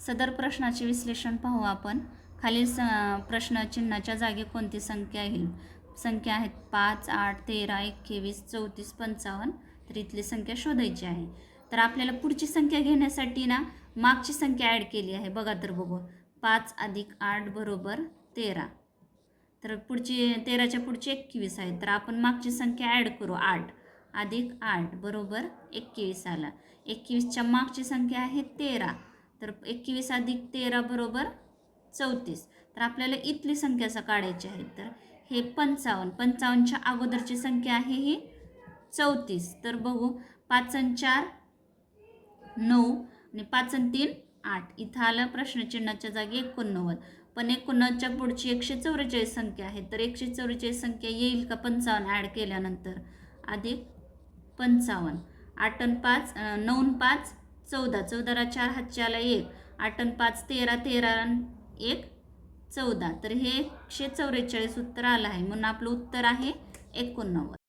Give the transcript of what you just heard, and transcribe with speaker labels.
Speaker 1: सदर प्रश्नाचे विश्लेषण पाहू आपण. खालील स प्रश्नचिन्हाच्या जागी कोणती संख्या येईल? संख्या आहेत पाच आठ तेरा एकवीस चौतीस पंचावन्न तर इथली संख्या शोधायची आहे. तर आपल्याला पुढची संख्या घेण्यासाठी ना मागची संख्या ॲड केली आहे. बघा तर बघू. पाच अधिक आठ बरोबर तेरा. तर पुढची तेराच्या पुढची एकवीस आहे. तर आपण मागची संख्या ॲड करू. आठ अधिक आठ बरोबर एकवीस आला. एकवीसच्या मागची संख्या आहे तेरा. तर एकवीस अधिक तेरा बरोबर चौतीस. तर आपल्याला इथली संख्या असं काढायची आहे. तर हे पंचावन्न पंचावन्नच्या अगोदरची संख्या आहे ही चौतीस. तर बघू पाचन चार नऊ आणि पाचन तीन आठ. इथं आलं प्रश्नचिन्हाच्या जागी एकोणनव्वद. पण एकोणनव्वदच्या पुढची एकशे चौवेचाळीस संख्या आहे. तर एकशे चौवेचाळीस संख्या येईल का पंचावन्न ॲड केल्यानंतर? अधिक पंचावन्न. आठ पाच नऊन नऊ पाच चौदा. चौदाला चार हातच्याला एक. आठ अन् पाच तेरा तेरा एक चौदा. तर हे एकशे चौवेचाळीस उत्तर आलं आहे. म्हणून आपलं उत्तर आहे एकोणनव्वद.